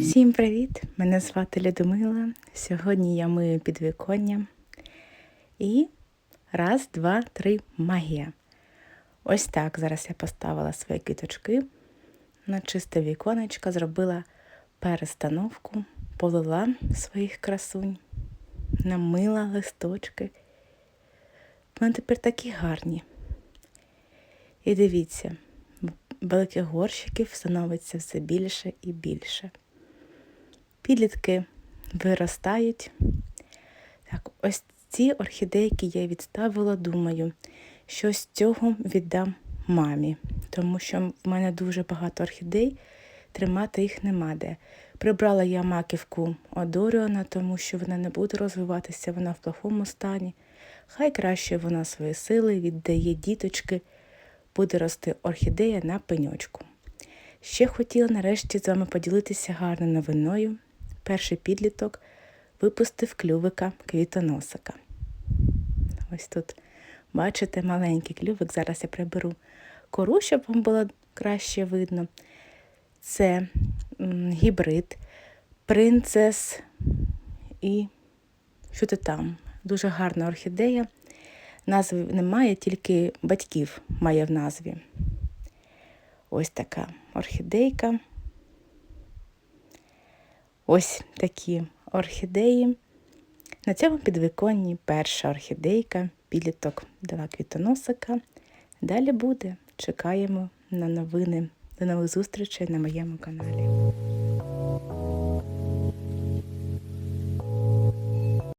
Всім привіт! Мене звати Людмила. Сьогодні я мию підвіконня. І раз, два, три магія. Ось так зараз я поставила свої квіточки на чисте віконечко, зробила перестановку, полила своїх красунь, намила листочки. Вони тепер такі гарні. І дивіться, великих горщиків становиться все більше і більше. Підлітки виростають. Так, ось ці орхідейки я відставила, думаю, що з цього віддам мамі, тому що в мене дуже багато орхідей, тримати їх нема де. Прибрала я маківку Одоріона, тому що вона не буде розвиватися, вона в плохому стані. Хай краще вона свої сили віддає діточки, буде рости орхідея на пеньочку. Ще хотіла нарешті з вами поділитися гарною новиною. Перший підліток випустив клювика квітоносика. Ось тут, бачите, маленький клювик. Зараз я приберу кору, щоб вам було краще видно. Це гібрид, принцес і що то там. Дуже гарна орхідея. Назви немає, тільки батьків має в назві. Ось така орхідейка. Ось такі орхідеї. На цьому підвіконні перша орхідейка, підліток дала квітоносика. Далі буде. Чекаємо на новини. До нових зустрічей на моєму каналі.